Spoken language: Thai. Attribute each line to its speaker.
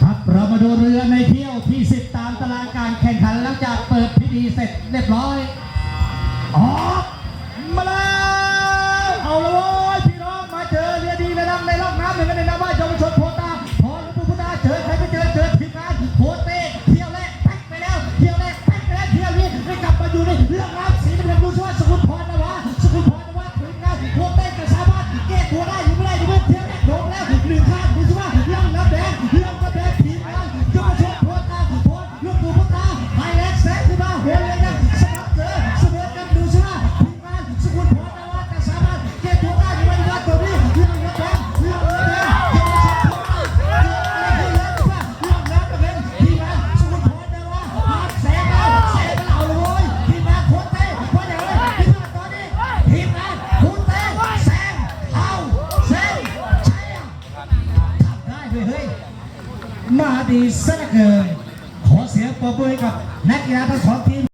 Speaker 1: ครับเรามาดูเรือในเที่ยวที่ 10 ตามตารางการแข่งขันหลังจากเปิดพิธีเสร็จเรียบร้อยออกมาแล้วเอาละว้ยพี่น้องมาเจอเรือดีระดับในร่องน้ำหนึ่งกันในนามว่าเยาวชนโพตาพอหลวงปู่พุทธาเจอใครไปเจอเจอทีมงานโพเต้เที่ยวแรกแพ็กไปแล้วเที่ยวแรกแพ็กไปแล้วเที่ยวนี้ได้กลับมาอยู่ในเรื่องน้ำสีน้ำเงินดูสิว่าสกุลพ ด้เว้ยเฮ้ยมาดีซะเหลือเกินขอเสียงปรบมือให้กับนักกีฬาทั้งสองทีม